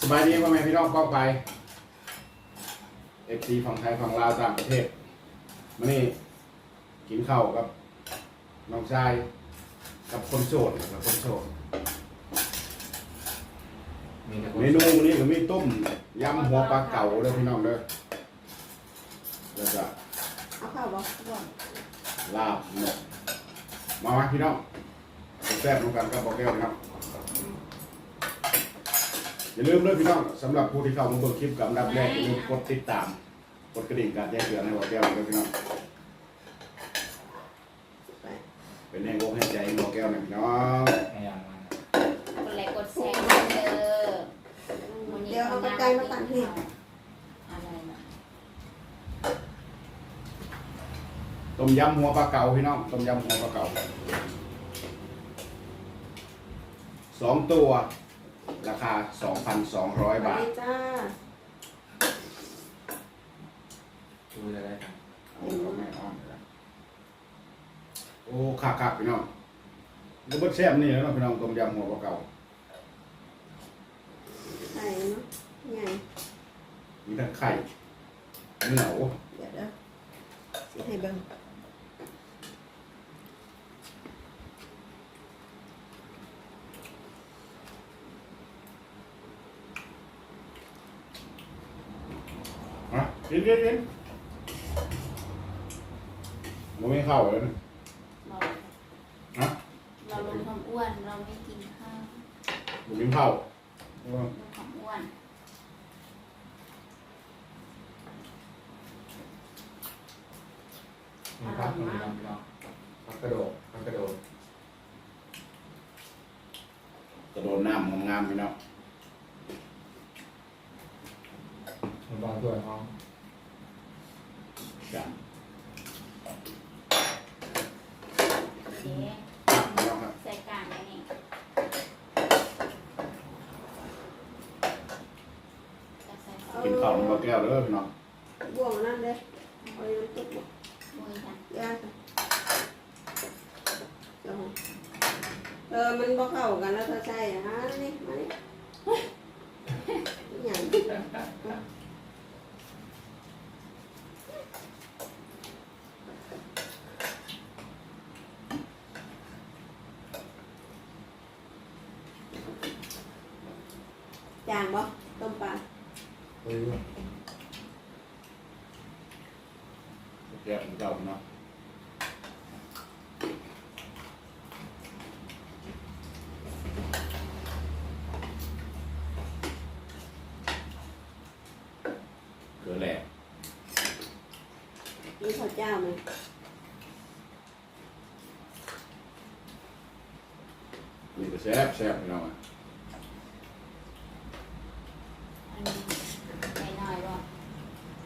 สบายดีพ่อแม่พี่น้องกองไปเอฟซีฝั่งไทยฝั่งลาวต่างประเทศมานี่กินข้าวกับน้องชายกับคนโสดกับคนโสดมีแต่คนเมนูวันนี้ก็มีต้มยำหัวปลาเก๋าเด้อพี่น้องเด้อแล้วก็เอาข้าวบอกบอกลาบหนกมาไหมพี่น้องแซ่บลงกันกับบอกแก้วนะครับ อย่าลืมเลยพี่น้องสำหรับผู้ที่เข้ามาเบิ่งคลิปกับอันดับแรกอย่าลืมกดติดตาม กดกระดิ่งการแจ้งเตือนให้บอกแก้วด้วยพี่น้องไปเป็นแห่งวงให้ใจบอกแก้วหน่อยพี่น้องพยายามมันกดไลค์กดแชร์เด้อวันนี้เดี๋ยวเอากระไก่มาตัดให้ อะไรนะต้มยำหัวปลาเก๋าพี่น้องต้มยำหัวปลาเก๋าสองตัว ราคา 2,200 บาทไปจ้าดูจะได้ครับเอาแม่อ้อมไปแล้วโอ้คักคักๆพี่น้องก็บดแซ่บนี่แหล้วเนาะพี่น้องต้มยำหัวปลาเก๋าไข่เนาะไงมีทั้งไข่เนื้อโอ้เดี๋ยวเด้อสิให้เบิ่ง ฮะกินกินกินมันไม่เข้าเลยนะเราฮะเราลดความอ้วนเราไม่กินข้าวมันกินข้าวโอ้ลดความอ้วนมีพักมีลำพี่น้องพักกระโดดพักกระโดดกระโดดน้ำงามๆพี่น้องมันบางตัวน้อง จ้ะ เจ๊ใส่กลางไว้นี่จะใส่ข้าวกินข้าวมันก็แก้วเด้อพี่น้องบ่วงนั่นเด้เอายู่น้ำตกบ่มือจ้ะย่าจ้ะเดี๋ยวเออมันบ่เข้ากันแล้วเธอใช่ฮะนี่มานี่อหย่าง จางบ่ต้มปลาเฮ้ยแก้วของเก่าเนาะเกลือแหลก มีข้าวเจ้าไหม นี่ก็แซ่บแซ่บพี่น้องอะ อันนี้ใส่หน่อยบ่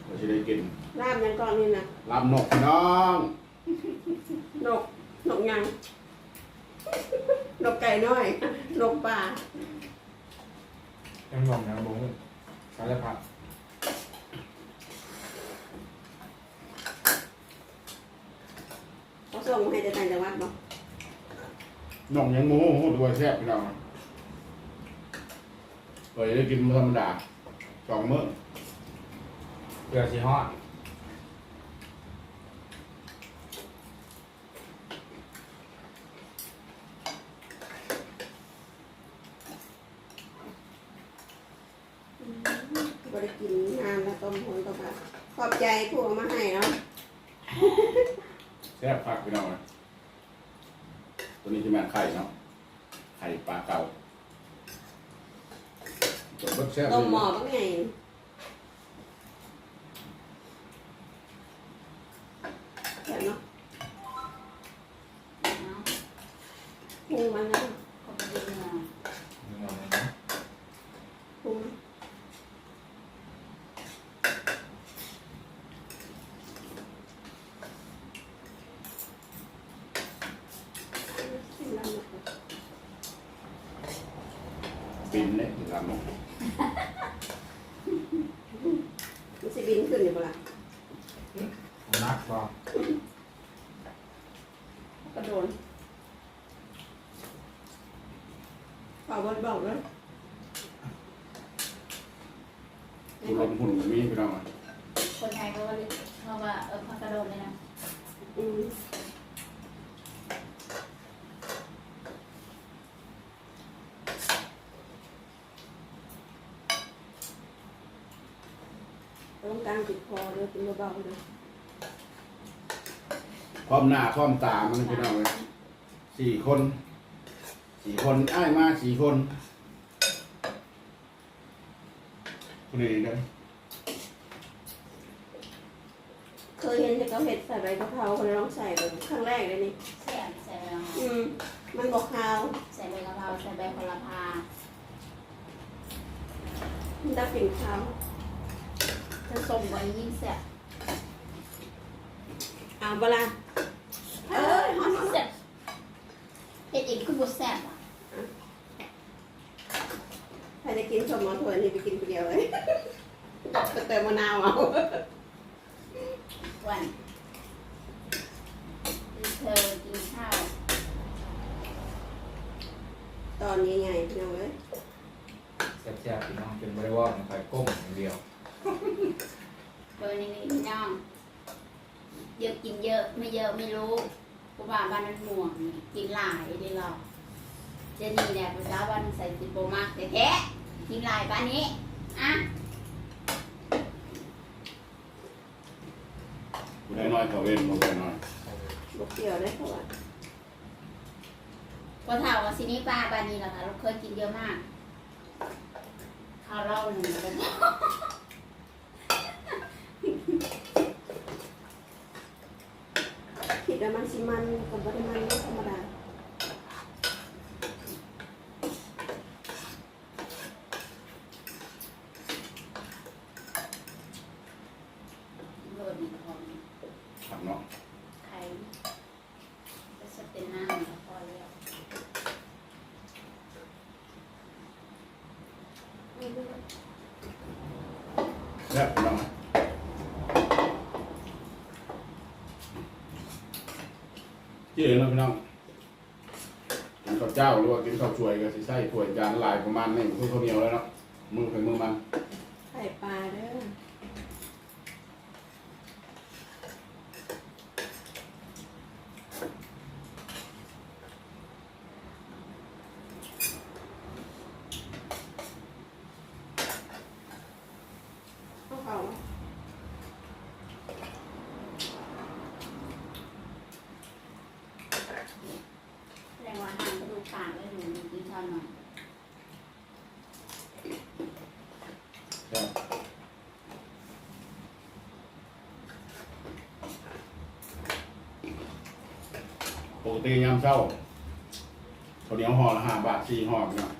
เราจะได้กินลาบยังก่อนนี่นะลาบนกพี่น้องนกนกยังนกไก่น้อยนกป่ายังลองนะบุ้งสารพัดเขาส่งมาให้จะต่างจังหวัดบ่นกยังโม้โหด้วยแซ่บพี่น้องเคยได้กินธรรมดา สองมื้อเกลือชีฮอดบริกินงานแล้วต้มผลต้มปลาขอบใจผู้เอามาให้เนาะแซ่บผักพี่น้องนะตัวนี้จะแม่นไข่เนาะไข่ปลาเก่า ตัวเบิดแซ่บต้มเลย หม้อบ้างไงแค่บเนาะ เนาะ ปรุงมันนะ ก็ไปดูหน่อย มึงลองเลยนะ ปรุงมันกินแล้วหมดเลย ปินเนี่ยลาบนก มันสิบินขึ้นอยู่ปะล่ะ นักบ่ กระโดนเปล่าบนบอกเลยคุณลมหุ่นมีพี่น้องอะคนไทยเขาว่าเขาว่าเออพักกระโดดเลยนะอืมต้องการติดคอเลยเป็นเบาๆเลย ความหน้าความตามันพี่น้องเลยสี่คนสี่คนอ้ายมาสี่คนคนนี้เลยเคยเห็นแต่เขาเห็ดใส่ใบกะเพราคนลองใส่เลยครั้งแรกเลยนี่ใส่ใส่ใบกะเพราอืมมันบอกคาวใส่ใบกะเพราใส่ใบโหระพามันได้กลิ่นคาวจะส่งไว้ยิ่งแซ่บอ่าเวลาเอ้ยฮอน แซ่บ เฮ็ดเองคือบ่แซ่บอะใครจะกินสมมติถั่วนี่ไปกินคนเดียวเลยก็เติมมะนาวเอาวันเธอกินข้าว ตอนนี้ไงพี่น้องเอ้ยแซ่บๆพี่น้องเป็นบริวารคอยก้มอย่างเดียวเบอร์นี้พี่น้องเยอะกินเยอะไม่เยอะไม่รู้ เพราะว่าบ้านนั้นห่วงนี่กินหลายเด้เราเจนี่เนี่ยภาษาบ้านใส่ติโปมากแต่แท้กินหลายบ้านนี้อะผู้ได้น้อยเขาเว้นลงไปน้อยบกเกี่ยวได้เพราะว่าพอถามว่าซินี่ป้าบ้านนี้เหรอคะเราเคยกินเยอะมากข้าวเล่าหนึ่งกัน คิดว่ามัน สิมันกับบริมันไม่ธรรมดาโรดนี่ของขับเนาะ ไข่ก็จะเป็นน้ำแล้วพอแล้ว แล้วพี่น้อง ที่เหลือเนาะพี่น้องกินข้าวเจ้าหรือว่ากินข้าวช่วยก็สิใส่ถ้วยจานหลายประมาณนี้คือข้าวเหนียวแล้วเนาะมือไปมือมัน ไข่ปลาเด้อเอาเขา แสดงว่าห่างกระดูกปากไม่รู้กินข้าวหน่อย ครับป กติยามเช้าข้าวเหนียวห่อละห้าบาทสี่ห่อพี่น้อง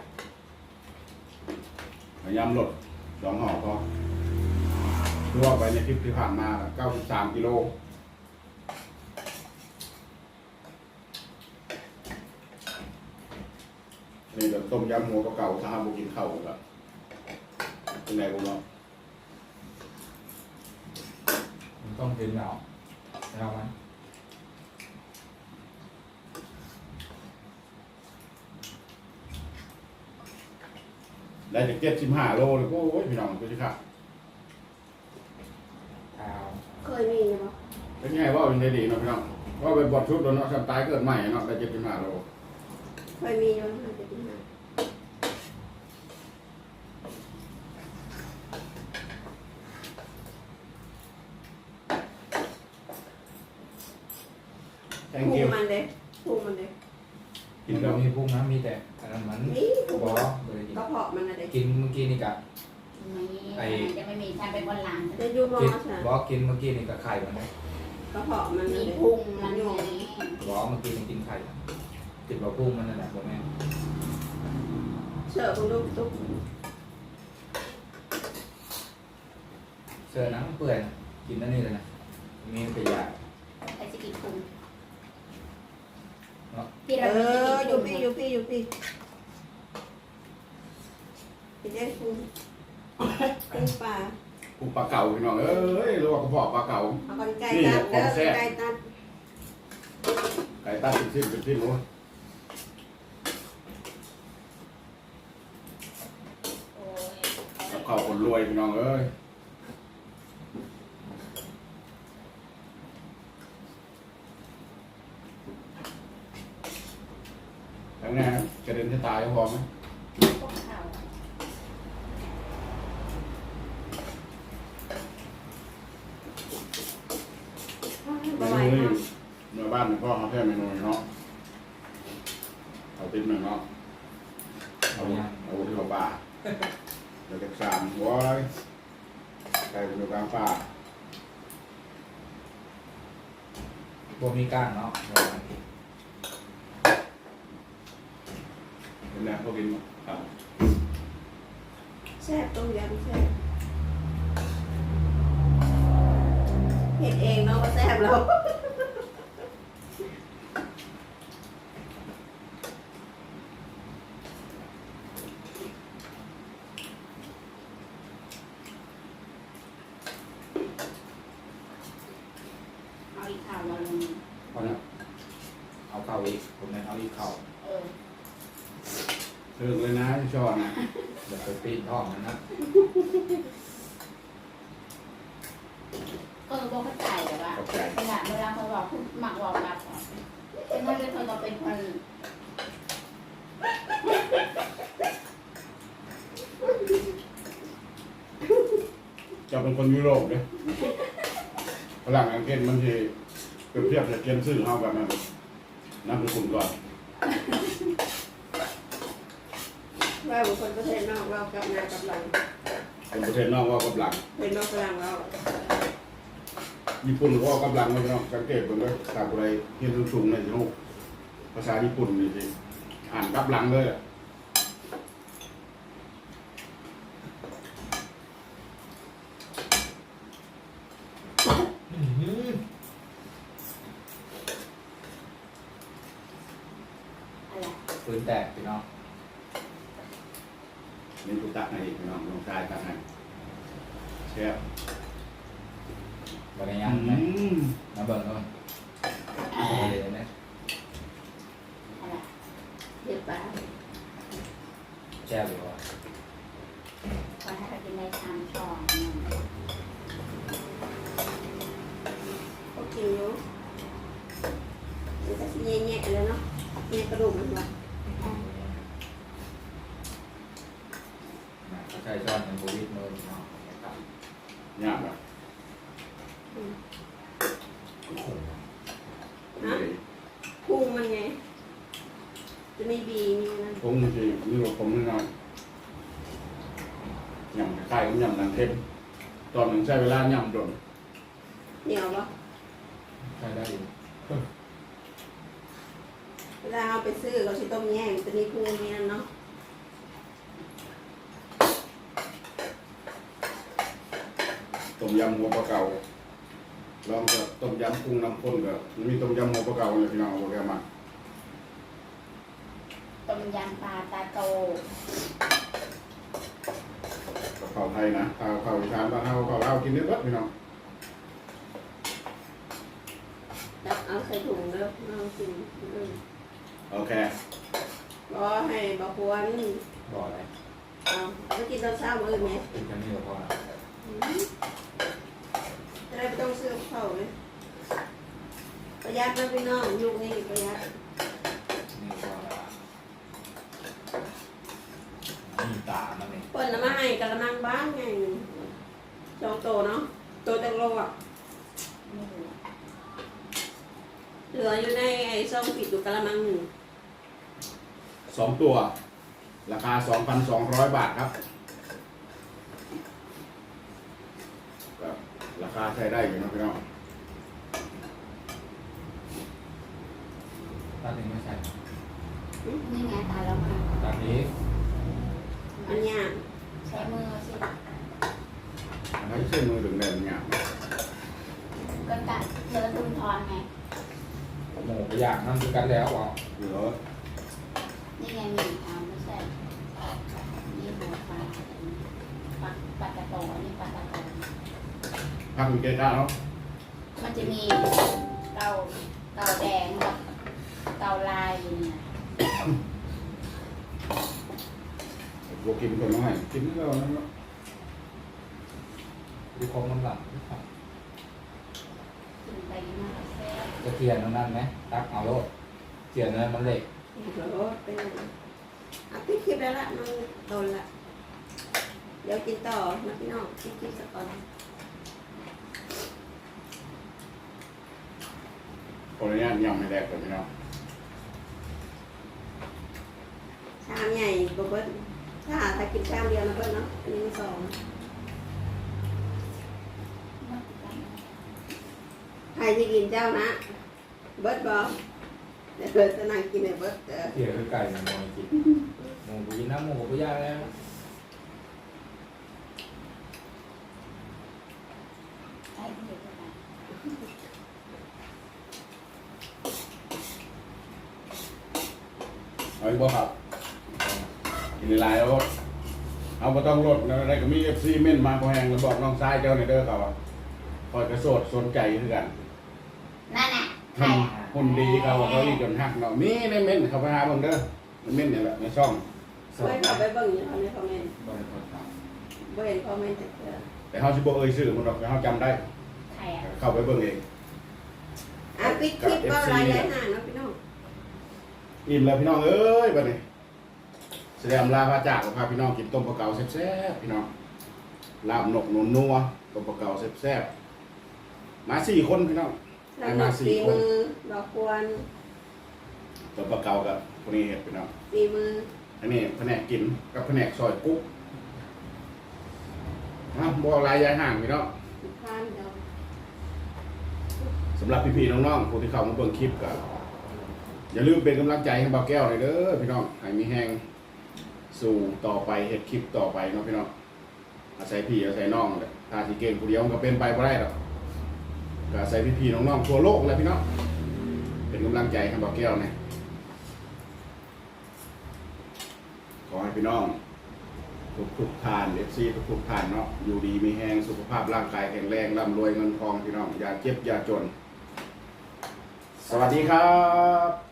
พยายามลดสองห่อพอทั่วไปในคลิปที่ผ่านมาเก้าสิบสามกิโลนี่ก็ต้มยำหัวเก่าถ้าหาบุกินเข้าวก็เป็นไงบุญเนาะมันต้องเป็นเราเรามั ได้จากเจ็ดสิบห้าโลเลยโอ้ยพี่น้องดูสิครับเท้าเคยมีไหมเป็นไงว่าเป็นได้ดีเนาะพี่น้องว่าเป็นบทชุดแล้วเนาะสำตายเกิดใหม่เนาะได้เจ็ดสิบห้าโลเคยมีอยู่ห้าเจ็ดสิบห้าแทง พุ กิ้ ง ว มันเลยพุงมันเลย กิน มัน แล้ ก็ ว มีพุ่งนะมีแต่อันนั้นมัน นี่พุง บอ มัน เลยกิน กระเพาะมันอะไร กินเมื่อกี้นี่กับ ไม่จะ ไม่มีทำเป็นวันหลังจะยูมอกินสนะบอกกินเมื่อกี้นี่กับไข่มันนะกระเพาะมันมีเลยพุงมันอยู่ไงบอกเมื่อกี้นี่กินไข่กินบะพุ่งมันนั่นแหละบอกแม่เสิร์ฟคุณลูกตุ๊กเสื้อหนังเปื่อยนะกินนั่นนี่เลยนะมีแต่ยาใครจะกินพุงเนาะพี่เอเราไม่อกินอยู่พุงพี่อยู่พี่อยู่พี่พี่ได้พุงพุง ปลากูปลาเก่าพี่น้องเอ้ยรู้ว่ากระเพาะปลาเก่า เอาคนไก่ตัดเด้อคนไก่ตัดไก่ตัดเป็นสิ้นเป็นสิ้นโอ้ยโอ้ยแล้วคเข้าคนรวยพี่น้องเอ้ยทั้งนี้กระเด็นจะตายก็พอไหม พวกเขา เม บ่ไหว นูนี่ เนาะ เมื่อบ้านพ่อเขาแค่เมนูนี้เนาะเอาติดหนึ่งเนาะเอายังเอาเข้าป่าเดี๋ยวจะสามว้ยไก่อยู่กลางป่าบ่มีก้างเนาะเป็นแรงพวกกินครับแซ่บต้มยำแซ่บเห็ดเองเนาะว่าแซ่บแล้ว เอาอีกข่าวมาลง เอาเนี่ยเอาเข่าอีกผมเนี่ยเอาอีกเข่า เออ ถึงเลยนะที่ชอบนะ เดี๋ยว ไปปีนท้องมันนะก็บอกเข้าใจแต่ว่าขอบใจขนาดเวลาเขาบอกคุณหมักบอกกับเป็นคนเป็นคนเราเป็นคนจะเป็นคนยุโรปเนี่ยฝรั่งอังกฤษมันจะเปรียบเทียบจะเกียนซื่อเท่ากันนะนั่นคือคุณก่อน ว่าบุคคลประเทศนอกเรากับหนากับหลังคนประเทศนอกว่ากับหลังเป็นนอกฝรั่งเราญี่ปุ่นก็กับหลังเลยเนาะสังเกตเบิ่งเลยตามอะไรเรียนสูงๆในที่นู้นภาษาญี่ปุ่นนี่สิอ่านกับหลังเลยอะอะไรปืนแตกพี่น้อง นี่กูตักให้อีกพี่น้องลงชายตักให้แซ่บบันยัอืงไหมมมาเบิ่งก่อนเอาเลยนะอะไรเห็ดปลาแช่หรือว่าขอให้เรากินในชามช้อนหนึ่งเขากินอยู่มันก็สิแย่ๆแล้วเนาะแย่กระดูกมันว่ะ เขาใช้ช้อนเป็นโบวิดมือพี่น้องครับ ยากอะ ฮะพุงมันไง จะมีบีมีนั่น ผมมันสินี่ว่าผมนี่น้อยยำคล้ายๆกับยำนังเทมตอนหนึ่งใช้เวลายำโดน เหนียวปะ ใช้ได้อยู่ เว ลาเอาไปซื้อเขาชิต้มแย่งจะมีพุงมีนั่นเนาะต้มยำหัวปลาเก่าลองกับต้มยำกุ้งน้ำข้นกับมีต้มยำหัวปลาเก่าเลยพี่น้องเอาแกมาต้มยำปลาตาโตกับข้าวไทยนะข้าวข้าวอีสานบ้านเฮาข้าวลาวกินได้เบิดพี่น้องแล้วเอาใส่ถุงแล้วเอากินอืม โอเครอให้บะควรบ่ออะไรเอาเอาไปกินตอนเช้ามื้อไหมกินแค่นี้ก็พอแล้วอืมจะได้ไม่ต้องซื้อกับข้าวเลยประหยัดนะพี่น้องยุคนี้ประหยัดนี่พอแล้วนี่ตามันนี่เปิดน้ำมาให้กระมังบ้านไงจองโตเนาะโตจังโลอะไม่รู้เหลืออยู่ในไอ้ซองปิดอยู่กระมังหนึ่ง สองตัว ราคาสองพันสองร้อยบาทครับก็ราคาใช้ได้อยู่นะพี่น้องตัดนี้ไม่ใช่นี่ไงตายแล้วมาตัดนี้อันเนี้ยใช้มือสิอันนี้ใช้มือถึงแดนเนี่ยก็กัดเดินตุนทอนไงหมูไปย่างนั่นคือกันแล้วอะเหลือ นี่ไงมีอ่าไม่ใช่ นี่หัวปลาปลาปลาตาโตอันนี้ปลาตาโตพักมีเกล้าเนาะมันจะมีเตาเตาแดงกับเตาลายอยู่เนี่ยบวกกินคนน้อยกินแล้วนั่นเนาะที่คมน้ำหลังกินไปมากแซ่บจะเทียนตรงนั้นไหมตักเอาโลดเทียนนั้นมันเล็ก โอ้โหเป็นไงอะพี่คลิปแล้วละมันโดนละเดี๋ยวกินต่อนะพี่น้องพี่คลิปสักก่อน ขออนุญาตยำให้แดกก่อนพี่น้องชามใหญ่บเบิ้ลถ้าถ้ากินชามเดียวนะเบิ้ลเนาะอันนี้สองมากกันใครจะกินเจ้านะ เบิ้ลบอก เดี๋ยวเบิ้ลจะนั่งกินในเบิ้ลเออเทียนคือไก่มันมองกินหมูกูกินน้ำหมูกูย่างแล้วไอ้เด็กอะไรเอาอีกบ่ครับกินหลายๆแล้วเอาบ่ต้องลดนะอะไรก็มี FC เม่นมาพอแหงแล้วบอกน้องชายเจ้าในเด้อเขาว่าคอยกระโสดสนใจคือกันนั่ นน่ะใครหุ่นหุ่นดีเขาว่าเขาอีกจนหักเนาะมีในเม่นเขาไปหาเบิ่งเด้อในเม่นนี่แหละในช่องสองไม่เข้าไปเบิ้งอยู่เขาในคอมเมนต์บริโภคครับเบิ้ลคอมเมนต์แต่เออแต่เฮาสิบ่เอ่ยชื่อมันดอกแต่เฮาจำได้ใครอะเข้าไปเบิ่งเองอะปิดคลิปก็รายได้ห่างเนาะพี่น้องอิ่มแล้วพี่น้องเอ้ยบัดนี้แสดงลาพระจากพาพี่น้องกินต้มปลาเก๋าแซ่บๆพี่น้องลาบนกนนนัวต้มปลาเก๋าแซ่บๆมาสี่คนพี่น้อง ลำดับฝีมือดอกควรต้มปลาเก๋ากับคนนี้เห็ดพี่น้องฝีมืออันนี้แผนกกินกับแผนกซอยกุ๊กนะบ่หลายยายห่างพี่น้องทานเดี๋ยวสำหรับพี่ๆน้องๆผู้ที่เข้ามาเบิ่งคลิปก็อย่าลืมเป็นกำลังใจให้บ่าวแก้วหน่อยเด้อพี่น้องให้มีแห้งสู่ต่อไปเฮ็ดคลิปต่อไปเนาะพี่น้องอาศัยพี่อาศัยน้องแหละถ้าสิเก่งผู้เดียวมันก็เป็นไปบ่ได้หรอก ก็อาศัยพี่ๆน้องๆทั่วโลกแหละพี่น้องเป็นกำลังใจให้บ่าวแก้วนะขอให้พี่น้องทุกทุกทาน FC ทุกทุกทานเนาะอยู่ดีมีแห้งสุขภาพร่างกายแข็งแรงร่ำรวยเงินทองพี่น้องอย่าเจ็บอย่าจน สวัสดีครับ